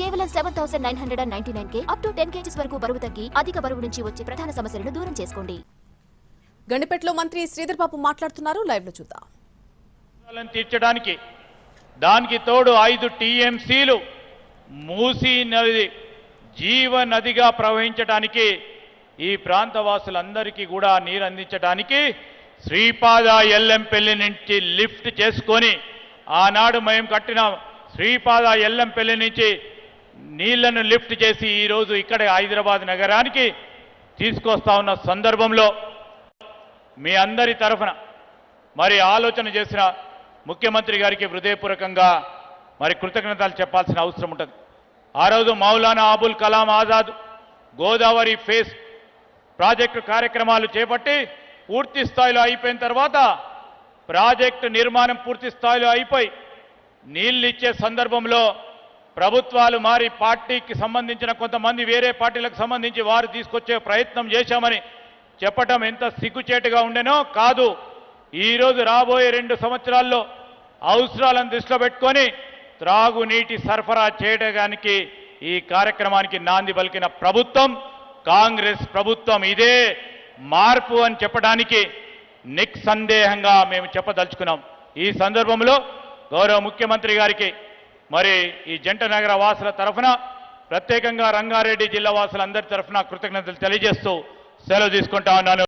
కేవలం seven thousand nine hundred and ninety nine K up to ten kgs వరకు బరువు తగ్గి అధిక బరువు నుంచి వచ్చే ప్రధాన సమస్యలను దూరం చేసుకోండి. గండిపేటలో మంత్రి శ్రీధర్ బాబు మాట్లాడుతున్నారు. లైవ్లో చూద్దాం తీర్చడానికి దానికి తోడు ఐదు టీఎంసీలు మూసీ నది జీవ నదిగా ప్రవహించడానికి ఈ ప్రాంత వాసులందరికీ కూడా నీరు అందించడానికి శ్రీపాద ఎల్లంపల్లి నుంచి లిఫ్ట్ చేసుకొని ఆనాడు మేము కట్టిన శ్రీపాద ఎల్లంపల్లి నుంచి నీళ్ళను లిఫ్ట్ చేసి ఈరోజు ఇక్కడ హైదరాబాద్ నగరానికి తీసుకొస్తా ఉన్న సందర్భంలో మీ అందరి తరఫున మరి ఆలోచన చేసిన ముఖ్యమంత్రి గారికి హృదయపూర్వకంగా మరి కృతజ్ఞతలు చెప్పాల్సిన అవసరం ఉంటుంది. ఆ రోజు మౌలానా అబుల్ కలాం ఆజాద్ గోదావరి ఫేస్ ప్రాజెక్టు కార్యక్రమాలు చేపట్టి పూర్తి స్థాయిలో అయిపోయిన తర్వాత ప్రాజెక్టు నిర్మాణం పూర్తి స్థాయిలో అయిపోయి నీళ్ళు ఇచ్చే సందర్భంలో ప్రభుత్వాలు మారి పార్టీకి సంబంధించిన కొంతమంది వేరే పార్టీలకు సంబంధించి వారు తీసుకొచ్చే ప్రయత్నం చేశామని చెప్పటం ఎంత సిగ్గుచేటుగా ఉండేనో కాదు. ఈరోజు రాబోయే రెండు సంవత్సరాల్లో అవసరాలను దృష్టిలో పెట్టుకొని త్రాగునీటి సరఫరా చేయడానికి ఈ కార్యక్రమానికి నాంది పలికిన ప్రభుత్వం కాంగ్రెస్ ప్రభుత్వం ఇదే మార్పు అని చెప్పడానికి నిస్సందేహంగా మేము చెప్పదలుచుకున్నాం. ఈ సందర్భంలో గౌరవ ముఖ్యమంత్రి గారికి మరి ఈ జంట నగర వాసుల తరఫున ప్రత్యేకంగా రంగారెడ్డి జిల్లా వాసులందరి తరఫున కృతజ్ఞతలు తెలియజేస్తూ సెలవు తీసుకుంటా ఉన్నాను.